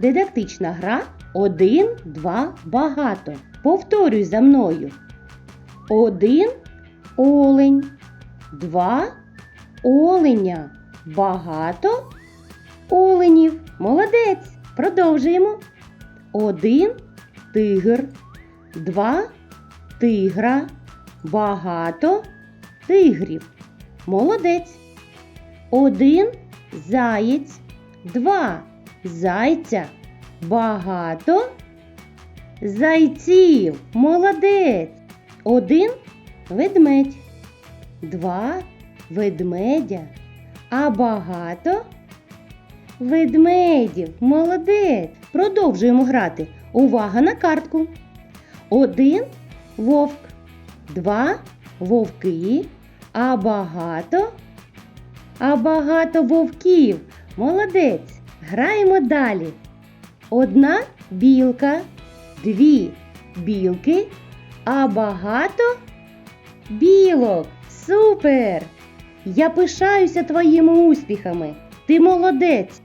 Дидактична гра один, два, багато. Повторюй за мною. Один олень, два оленя, багато оленів. Молодець. Продовжуємо. Один тигр, два тигра, багато тигрів. Молодець. Один заєць, два зайця, багато зайців. Молодець. Один ведмедь, два ведмедя, а багато ведмедів. Молодець. Продовжуємо грати. Увага на картку. Один вовк, два вовки, а багато, а багато вовків. Молодець. Граємо далі. Одна білка, дві білки, а багато білок. Супер! Я пишаюся твоїми успіхами. Ти молодець.